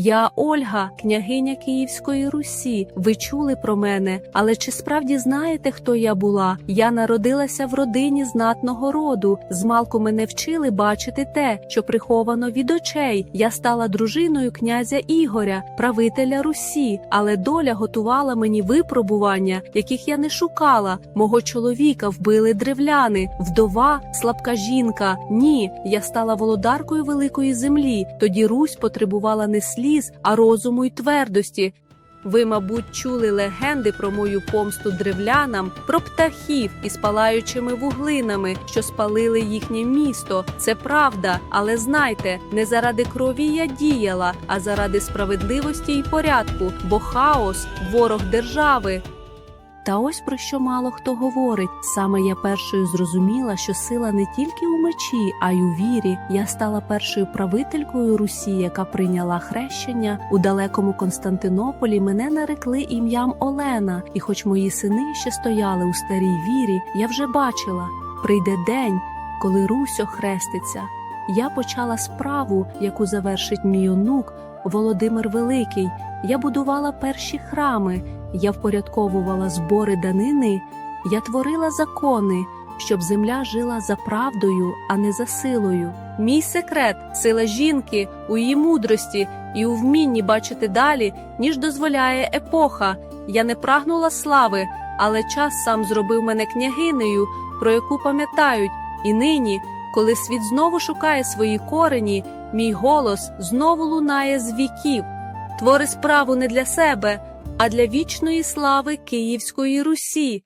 Я Ольга, княгиня Київської Русі. Ви чули про мене, але чи справді знаєте, хто я була? Я народилася в родині знатного роду. Змалку мене вчили бачити те, що приховано від очей. Я стала дружиною князя Ігоря, правителя Русі, але доля готувала мені випробування, яких я не шукала. Мого чоловіка вбили древляни, вдова, слабка жінка. Ні, я стала володаркою великої землі. Тоді Русь потребувала не сліз, а розуму й твердості. Ви, мабуть, чули легенди про мою помсту древлянам, про птахів із палаючими вуглинами, що спалили їхнє місто. Це правда, але знайте, не заради крові я діяла, а заради справедливості і порядку, бо хаос ворог держави. Та ось про що мало хто говорить. Саме я першою зрозуміла, що сила не тільки у мечі, а й у вірі. Я стала першою правителькою Русі, яка прийняла хрещення у далекому Константинополі. Мене нарекли ім'ям Олена, і хоч мої сини ще стояли у старій вірі, я вже бачила, прийде день, коли Русь охреститься. Я почала справу, яку завершить мій онук Володимир Великий. Я будувала перші храми. Я впорядковувала збори данини, я творила закони, щоб земля жила за правдою, а не за силою. Мій секрет сила жінки у її мудрості і у вмінні бачити далі, ніж дозволяє епоха. Я не прагнула слави, але час сам зробив мене княгинею, про яку пам'ятають, і нині, коли світ знову шукає свої корені, мій голос знову лунає з віків. Твори справу не для себе, а для вічної слави Київської Русі.